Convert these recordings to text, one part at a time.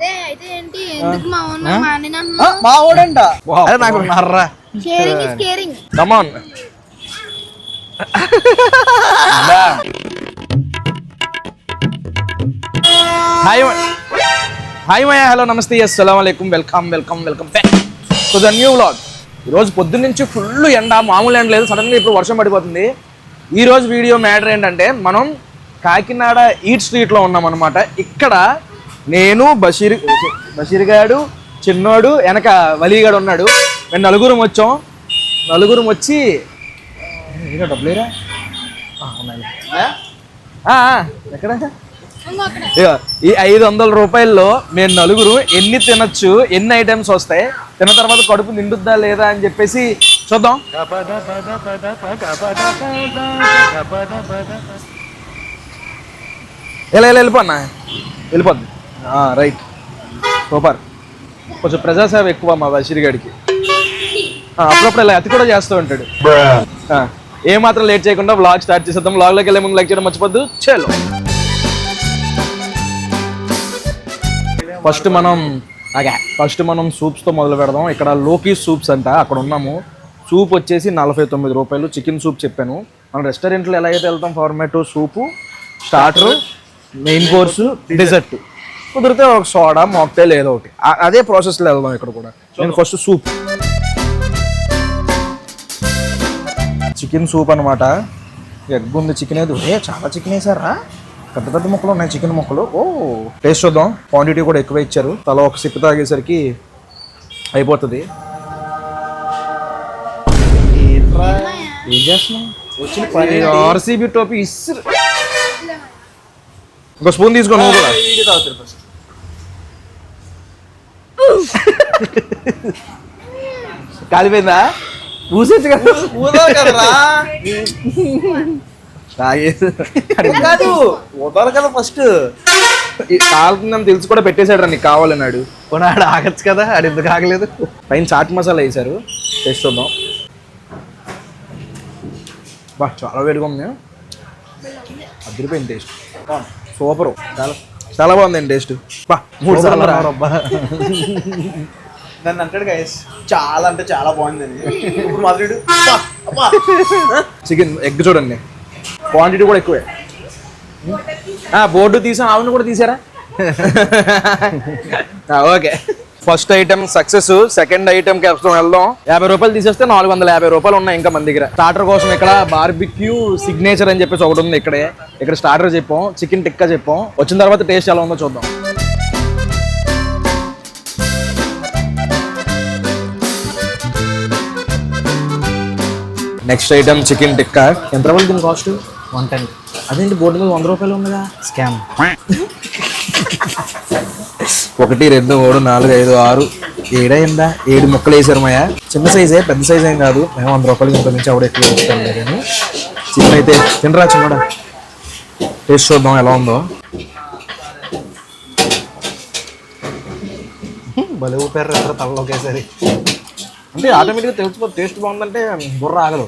మా ఉన్న మా అన్న మా ఓడంట అరే నాకు Narra. Sharing is caring come on hi hi Maaya hello నమస్తే అస్సలం అయికం welcome welcome welcome back to the new vlog ఈరోజు పొద్దున్న నుంచి ఫుల్ ఎండ మామూలు ఎండ లేదు. సడన్గా ఇప్పుడు వర్షం పడిపోతుంది. ఈ రోజు వీడియో మ్యాటర్ ఏంటంటే మనం కాకినాడ ఈట్ స్ట్రీట్లో ఉన్నాం అనమాట ఇక్కడ నేను బషీర్ బషీర్ గాడు చిన్నోడు వెనక వలీగాడు ఉన్నాడు. మేము నలుగురం వచ్చాం. నలుగురం వచ్చి ఇంకా డబ్బులేరా ఉన్నాయి. ఎక్కడ? ఈ ఐదు వందల రూపాయల్లో మేము నలుగురు ఎన్ని తినచ్చు ఎన్ని ఐటమ్స్ వస్తాయి తిన్న తర్వాత కడుపు నిండుద్దా లేదా అని చెప్పేసి చూద్దాం. ఇలా ఇలా వెళ్ళిపో అన్న. వెళ్ళిపోద్ది. రైట్. సూపర్. కొంచెం ప్రజాసేవ ఎక్కువ మా బషీర్ గడికి అప్పుడప్పుడు ఇలా అతి కూడా చేస్తూ ఉంటాడు. ఏ మాత్రం లేట్ చేయకుండా బ్లాగ్ స్టార్ట్ చేసేద్దాం. వ్లాగ్లోకి వెళ్ళే ముందు లైక్ చేయడం మర్చిపోద్దు. చలో. ఫస్ట్ మనం అగా ఫస్ట్ మనం సూప్స్తో మొదలు పెడదాం. ఇక్కడ లోకీ సూప్స్ అంట అక్కడ ఉన్నాము. సూప్ వచ్చేసి నలభై తొమ్మిది రూపాయలు. చికెన్ సూప్ చెప్పాను. మన రెస్టారెంట్లో ఎలా అయితే వెళ్తాం format soup starter main course dessert కుదిరితే ఒక సోడా మాక్టైల్ ఏదో ఒకటి. అదే ప్రాసెస్లో వెళ్దాం ఇక్కడ కూడా. నేను ఫస్ట్ సూప్ చికెన్ సూప్ అనమాట ఎగ్ ఉంది చికెన్ ఏది? ఏ చాలా చికెన్ వేసారా? పెద్ద పెద్ద ముక్కలు ఉన్నాయి చికెన్ ముక్కలు. ఓ టేస్ట్ చూద్దాం. క్వాంటిటీ కూడా ఎక్కువ ఇచ్చారు. తల ఒక సిప్ తాగేసరికి అయిపోతుంది? ఏం వచ్చిన పని ఆర్సీబీ టోపీ ఇస్సు ఇంకో స్పూన్ తీసుకో నువ్వు కూడా వీడియో తాగుతారు ఫస్ట్ కాలిపోయిందా? పూసేచ్చు కదా కాదు ఊదాలి కదా ఫస్ట్. కాలుతుందని తెలిసి కూడా పెట్టేశాడు నీకు కావాలన్నాడు. కొనాడు ఆగచ్చు కదా ఆడు ఎందుకు ఆగలేదు? పైన చాట్ మసాలా వేశారు. టేస్ట్ చూద్దాం. బా చాలా వేడిగా ఉంది. అదిరిపోయింది టేస్ట్. సూపర్. చాలా చాలా బాగుందండి టేస్ట్. బా మూడు సార్లు రా. నన్ను అంటాడు గైస్ చాలా అంటే చాలా బాగుందండి. ఇప్పుడు అబ్బా చికెన్ ఎగ్ చూడండి. క్వాంటిటీ కూడా ఎక్కువే. ఆ, బోర్డు తీసాం ఆవును కూడా తీసారా? Okay. First item success second ఐటమ్కి వెళ్దాం. యాభై రూపాయలు తీసేస్తే నాలుగు వందల యాభై రూపాయలు ఉన్నాయి ఇంకా మన దగ్గర. స్టార్టర్ కోసం ఇక్కడ బార్బిక్యూ సిగ్నేచర్ అని చెప్పేసి ఒకటి ఉంది ఇక్కడే. ఇక్కడ స్టార్టర్ చెప్పాం చికెన్ టిక్కా చెప్పాం. వచ్చిన తర్వాత టేస్ట్ ఎలా ఉందో చూద్దాం. నెక్స్ట్ ఐటమ్ చికెన్ టిక్కా ఎంత రూపాయలు దీని కాస్ట్ వన్ టెన్. అదేంటి బోర్డు మీద వంద రూపాయలు ఉందిగా స్కామ్. ఒకటి రెండు మూడు నాలుగు ఐదు ఆరు. ఏడైందా ఏడు ముక్కలు వేసారు మాయా. చిన్న సైజే పెద్ద సైజ్ ఏం కాదు. మేము వంద రూపాయలకి ఇంత నుంచి ఆవిడ ఎక్కువ కానీ చికెన్ అయితే తినరా చిన్నడా? టేస్ట్ చూద్దాం ఎలా ఉందో. భలే ఊపారు ఇద్దరు తలలో ఒకేసారి అంటే ఆటోమేటిక్గా తెలిసిపో టేస్ట్ బాగుందంటే బుర్ర ఆగదు.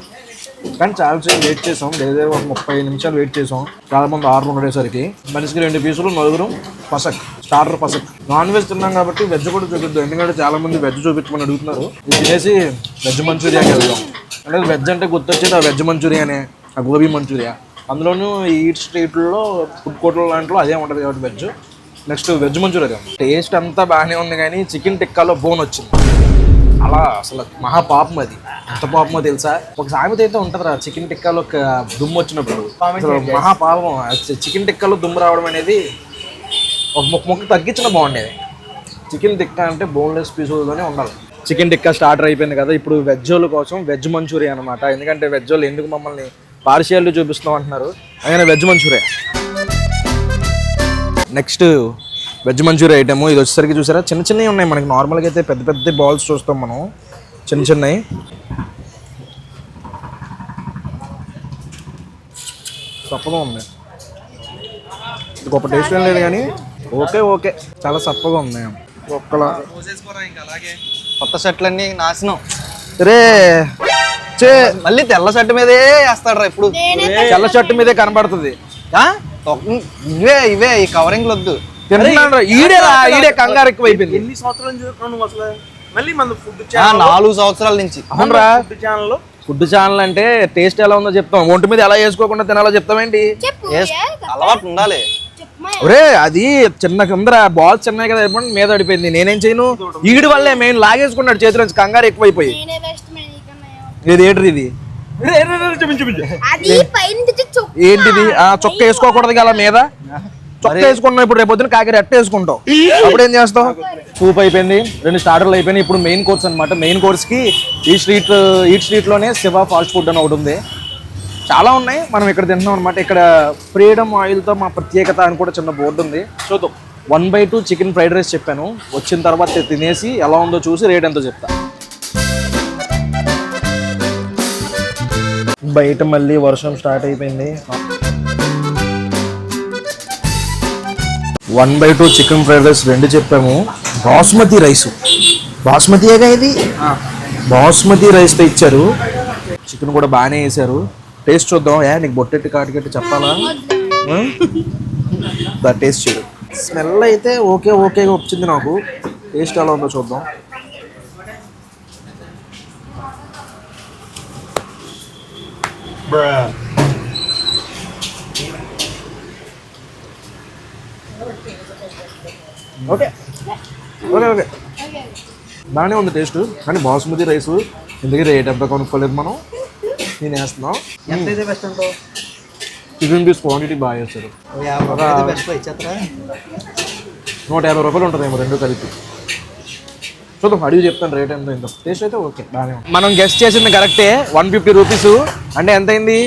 కానీ చాలా సేపు వెయిట్ చేసాం లేదా ఒక ముప్పై నిమిషాలు వెయిట్ చేసాం. చాలా మంది ఆర్డర్ ఉండేసరికి మనిషికి రెండు పీసులు నలుగురు పసక్ స్టార్టర్ పసక్. నాన్ వెజ్ తిన్నాం కాబట్టి వెజ్ కూడా చూపిద్దాం ఎందుకంటే చాలా మంది వెజ్ చూపించమని అడుగుతున్నారు. ఇది తినేసి వెజ్ మంచూరియాకి వెళ్దాం. అంటే వెజ్ అంటే గుర్తొచ్చేది ఆ వెజ్ మంచూరియానే ఆ గోబీ మంచూరియా. అందులోనూ ఈ ఈట్ స్ట్రీట్లో ఫుడ్ కోర్టుల దాంట్లో అదే ఉంటుంది కాబట్టి veg. Next veg Manchurian taste అంతా బాగానే ఉంది కానీ చికెన్ టిక్కాలో బోన్ వచ్చింది. అలా అసలు మహా పాపం అది. ఎంత పాపమో తెలుసా? ఒక సామెత అయితే ఉంటుందిరా చికెన్ టిక్కాలో ఒక దుమ్ము వచ్చినప్పుడు. అసలు మహా పాపం. చికెన్ టిక్కాలో దుమ్ము రావడం అనేది ఒక ముక్క ముక్క తగ్గించిన బాగుండేది. చికెన్ టిక్కా అంటే బోన్లెస్ పీసులతోనే ఉండాలి. చికెన్ టిక్కా స్టార్టర్ అయిపోయింది కదా ఇప్పుడు వెజ్ వాళ్ళ కోసం వెజ్ మంచూరియా అనమాట ఎందుకంటే వెజ్ వాళ్ళు ఎందుకు మమ్మల్ని పార్షియాలిటీ చూపిస్తాం అంటున్నారు. అందుకని veg Manchurian. Next veg Manchurian item. ఇది వచ్చేసరికి చూసారా? చిన్న చిన్నవి ఉన్నాయి మనకి. నార్మల్గా అయితే పెద్ద పెద్ద బాల్స్ చూస్తాం మనం. చిన్న చిన్నవి. సప్పగా ఉంది ఇది గొప్ప టేస్ట్ ఏం లేదు కానీ ఓకే ఓకే. చాలా సప్పగా ఉంది ఒక్కలా. కొత్త షర్ట్లన్నీ నాశనం. రే! చే మళ్ళీ తెల్ల షర్ట్ మీదే వేస్తాడు ఇప్పుడు. తెల్ల షర్ట్ మీదే కనబడుతుంది. ఇవే ఇవే ఈ కవరింగ్లు వద్దు. తింటున్నాడు ఈడే రా ఈడే కంగారు ఎక్కువ అయిపోయింది ఎన్ని సంవత్సరాల నుంచి నువ్వు అసలు? మళ్ళీ మన ఫుడ్ ఆ, ఛానల్ నాలుగు సంవత్సరాల నుంచి. అవునరా? ఫుడ్ ఛానల్లో ఫుడ్ ఛానల్ అంటే టేస్ట్ ఎలా ఉందో చెప్తాం. ఒంటి మీద ఎలా వేసుకోకుండా తినాలో చెప్తామేంటి కదా? అలవాటు ఉండాలి. ఒరే అది చిన్న కిందరా బాల్ చిన్నవి కదా ఎప్పుడు మీద పడిపోయింది. నేనేం చేయను? ఈడి వల్లే మెయిన్ లాగేసుకున్నాడు చేతిలో నుంచి కంగారు ఎక్కువైపోయి. ఇది ఏంటిది ఇది. ఏంటిది? ఆ చొక్క వేసుకోకూడదు కదా మీద? చొక్క వేసుకున్నావు ఇప్పుడు రేపు పొద్దున కాకి రెట్ట వేసుకుంటావు. అప్పుడు ఏం చేస్తావు? సూప్ అయిపోయింది. రెండు స్టార్టర్లు అయిపోయినాయి. ఇప్పుడు మెయిన్ కోర్స్ అనమాట మెయిన్ కోర్స్కి ఈ స్ట్రీట్ ఈ స్ట్రీట్లోనే శివ ఫాస్ట్ ఫుడ్ అని ఒకటి ఉంది. చాలా ఉన్నాయి. మనం ఇక్కడ తింటున్నాం అనమాట ఇక్కడ ఫ్రీడమ్ ఆయిల్తో మా ప్రత్యేకత అని కూడా చిన్న బోర్డు ఉంది. చూద్దాం. One by two chicken fried rice చెప్పాను. వచ్చిన తర్వాత తినేసి ఎలా ఉందో చూసి రేట్ ఎంతో చెప్తా. బయట మళ్ళీ వర్షం స్టార్ట్ అయిపోయింది. One by two chicken fried rice రెండు చెప్పాము. బాస్మతి రైస్. బాస్మతియేగా ఇది? బాస్మతి రైస్తో ఇచ్చారు. చికెన్ కూడా బాగానే వేసారు. టేస్ట్ చూద్దాం. ఏ నీకు బొట్టెట్టి కాటికెట్టి చెప్పాలా? దా టేస్ట్ చేయడు స్మెల్ అయితే ఓకే ఓకే వచ్చింది నాకు. టేస్ట్ ఎలా ఉందో చూద్దాం. ఓకే. Okay okay. బాగానే ఉంది టేస్ట్ కానీ బాస్మతి రైస్ ఎందుకు రేట్ ఎంత కొనుక్కోలేదు మనం? నేను వేస్తున్నాం ఎంత అయితే బెస్ట్ చికెన్ పీస్ క్వాంటిటీ బాగా చేస్తారు. ఇచ్చేస్తారా? నూట యాభై రూపాయలు ఉంటుందేమో రెండు కలిపి. చూద్దాం అడిగి చెప్తాను రేట్ ఎంత టేస్ట్ అయితే ఓకే బాగానే. మనం గెస్ట్ చేసింది కరెక్టే వన్ ఫిఫ్టీ రూపీస్ అంటే ఎంత అయింది?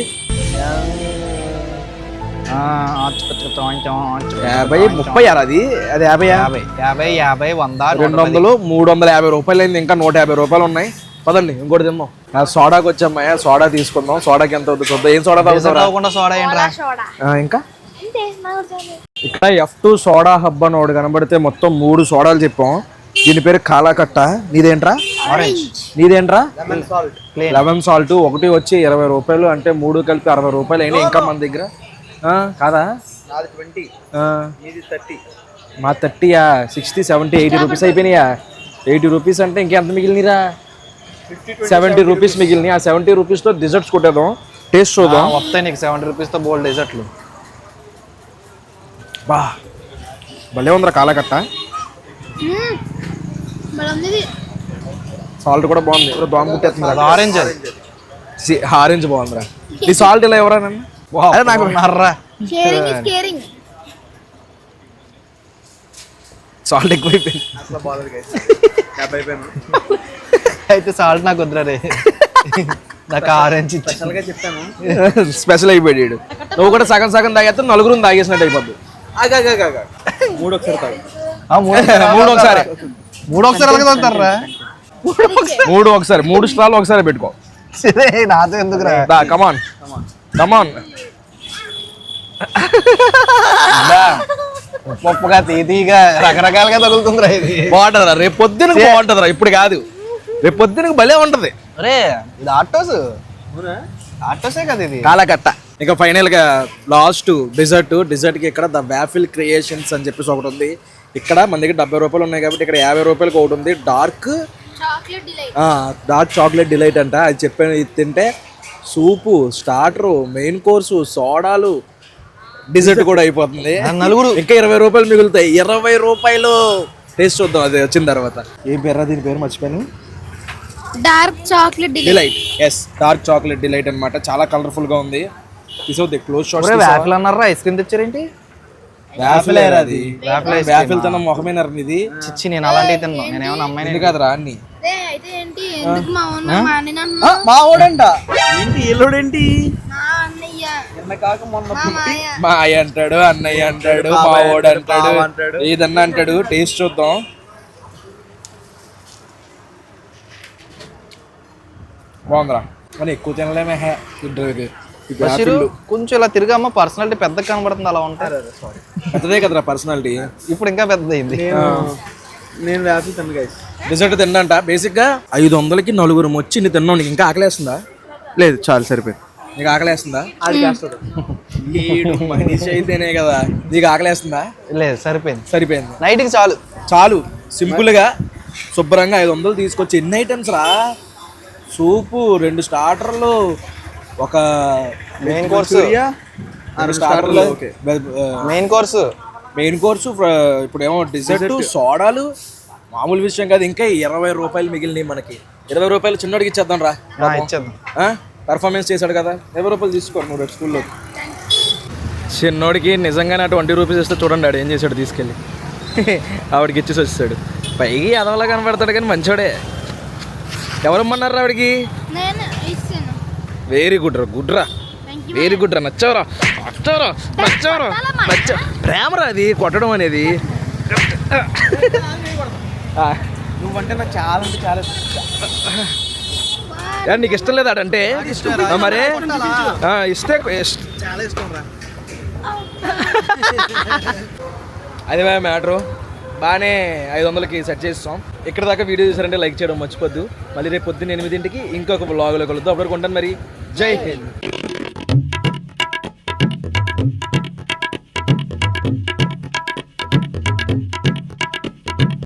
యాభై ముప్పై అది? అది యాభై యాభై యాభై యాభై వంద రెండు వందలు. మూడు వందల యాభై రూపాయలు అయింది ఇంకా నూట యాభై రూపాయలు ఉన్నాయి. పదండి ఇంకోటి ఆ సోడాకి వచ్చామ్మా సోడా తీసుకుందాం. సోడాకి ఎంత అవుతుంది చూద్దాం. ఏం సోడా ఇంకా. ఇక్కడ ఎఫ్ టూ సోడా హబ్ అని ఒకటి కనబడితే మొత్తం మూడు సోడాలు చెప్పాం. దీని పేరు కాలాకట్ట. నీదేంట్రా? ఆరెంజ్ నీదేంట్రా. లెమన్ సాల్ట్ ఒకటి వచ్చి ఇరవై రూపాయలు అంటే మూడు కలిపి అరవై రూపాయలు అయినా ఇంకా మన దగ్గర. కాదా? నాది ట్వంటీ. థర్టీ. మా థర్టీయా? సిక్స్టీ సెవెంటీ ఎయిటీ రూపీస్ అయిపోయినాయా? ఎయిటీ రూపీస్ అంటే ఇంకెంత మిగిలినరా? సెవెంటీ రూపీస్ మిగిలినాయి? ఆ సెవెంటీ రూపీస్తో డిజర్ట్స్ కొట్టేద్దాం. టేస్ట్ చూద్దాం. వస్తాయి నీకు సెవెంటీ రూపీస్తో బోల్డ్ డెజర్ట్లు. బా. భలే ఉందిరా కాలకట్ట. సాల్ట్ కూడా బాగుంది. దోమ కుట్టేస్తుంది. ఆరెంజ్ అది. ఆరెంజ్ బాగుందిరా. ఈ సాల్ట్ ఇలా ఎవరా నన్ను? అదే నాకు నర్రా సాల్ట్ ఎక్కువైపోయింది అయితే సాల్ట్ నాకు వద్దురా రే నాకు ఆరెంజ్ చెప్పాను స్పెషల్ అయిపోయాడు నువ్వు కూడా సగం సగం తాగేస్తే నలుగురు తాగేసినట్టు అయిపోద్ది ఆగా మూడు ఒకసారి తాగు ఆ, మూడు మూడు ఒకసారి మూడు ఒకసారి అలాగే తాగుతారా మూడు ఒకసారి మూడు స్టాల్ ఒకసారి పెట్టుకో నాతో ఎందుకురా దా కమాన్ కమాన్ ఉప్పుగా తీతీగా రకరకాలుగా తగులుతుందిరా ఇది. బాగుంటుందిరా రేపు పొద్దున బాగుంటుందిరా ఇప్పుడు కాదు. రేపు పొద్దునకు భలే ఉంటది. అరే ఇది ఆటోస్. ఆటోసే కదా ఇది. కాలకట్ట. ఇక ఫైనల్గా లాస్ట్ డిజర్ట్. డిజర్ట్కి ఇక్కడ ద వ్యాఫిల్ క్రియేషన్స్ అని చెప్పేసి ఒకటి ఉంది. ఇక్కడ మన దగ్గర డెబ్బై రూపాయలు ఉన్నాయి కాబట్టి ఇక్కడ యాభై రూపాయలకి ఒకటి ఉంది. Dark chocolate delight dark chocolate delight అంట. అది చెప్పాను ఇది తింటే సూపు స్టార్టరు మెయిన్ కోర్సు సోడాలు డిజర్ట్ కూడా అయిపోతుంది. నలుగురు ఇంకా ఇరవై రూపాయలు మిగులుతాయి. ఇరవై రూపాయలు టేస్ట్ చూద్దాం అది వచ్చిన తర్వాత. ఏ పేరు దీని పేరు? మర్చిపోయాను. Dark chocolate delight. Yes dark chocolate delight అన్నమాట. చాలా కలర్ఫుల్గా ఉంది తీసవుద్ది క్లోజ్ షాట్స్ వ్యాఫిల్ అన్నారా? ఐస్ క్రీమ్ తెచ్చారేంటి? వ్యాఫిల్ అది. వ్యాఫిల్ తన మొహమేన ఇది చిచ్చి నేను అలాంటివి తిన్నా. నేనేమన్నా అమ్మాయిని ఎందుకు కాదురా అన్ని? అదే అయితే ఏంటి? ఎందుకు మా ఓడంట ఏంటి ఎల్లుడేంటి కాక మొన్న మా అయ్య అంటాడు అన్నయ్య అంటాడు మా ఓడు అంటాడు అంటాడు. ఏదన్నా అంటాడు టేస్ట్ చూద్దాం. బాగుందిరా. కానీ ఎక్కువ తినలేమే హే. ఇద్దరికి కొంచెం ఇలా తిరిగమ్మ పర్సనాలిటీ పెద్దగా కనబడుతుంది అలా ఉంటాయి పెద్దదే కదరా పర్సనాలిటీ ఇప్పుడు ఇంకా పెద్దదైంది. నేను తిన్నాను గైస్ రిజల్ట్ తిండంట బేసిక్గా ఐదు వందలకి నలుగురు వచ్చి నీ తిన్నావు. నీకు ఇంకా ఆకలేస్తుందా? లేదు చాలు సరిపోయింది. నీకు ఆకలేస్తుందా? అది చేస్తాడు. ఈడు మనిషి అయితేనే కదా. నీకు ఆకలేస్తుందా? లేదు సరిపోయింది. సరిపోయింది. నైట్కి చాలు. చాలు. సింపుల్గా శుభ్రంగా ఐదు వందలు తీసుకొచ్చి ఎన్ని ఐటమ్స్ రా? సూపు రెండు స్టార్టర్లు ఒక. మంచూరియా, రెండు స్టార్టర్లు okay. Main course main course ఇప్పుడు ఏమో డిజర్ట్ సోడాలు మామూలు విషయం కాదు ఇంకా ఇరవై రూపాయలు మిగిలినాయి మనకి. ఇరవై రూపాయలు చిన్నోడికి ఇచ్చేద్దాం రా. ఇచ్చేద్దాం. పర్ఫార్మెన్స్ చేశాడు కదా. ఇరవై రూపాయలు తీసుకో నువ్వు రేపు స్కూల్లో. చిన్నోడికి నిజంగానే ట్వంటీ రూపీస్ ఇస్తే చూడండి ఆడు ఏం చేశాడు తీసుకెళ్ళి. ఆవిడకి ఇచ్చేసి వచ్చాడు పైకి ఎదవలా కనపడతాడు కానీ మంచోడే. ఎవరమ్మన్నారు ఆవిడకి? వెరీ గుడ్ రా గుడ్ రా. వెరీ గుడ్ రా నచ్చావురా. నచ్చావురా నచ్చావురా. నచ్చా ప్రేమరా అది కొట్టడం అనేది. నువ్వంటే నాకు చాలా అంటే చాలా నీకు ఇష్టం లేదా అంటే మరే? ఇస్తే ఇష్ట- చాలా ఇష్టం రా. అది మ్యాటరు. బాగానే ఐదు వందలకి సెట్ చేస్తాం ఇక్కడ దాకా వీడియో చూసారంటే లైక్ చేయడం మర్చిపోద్దు. మళ్ళీ రేపు పొద్దున్న ఎనిమిదింటికి ఇంకొక బ్లాగ్లో కలుద్దాం. అప్పటికి ఉంటాను మరి. జై హింద్.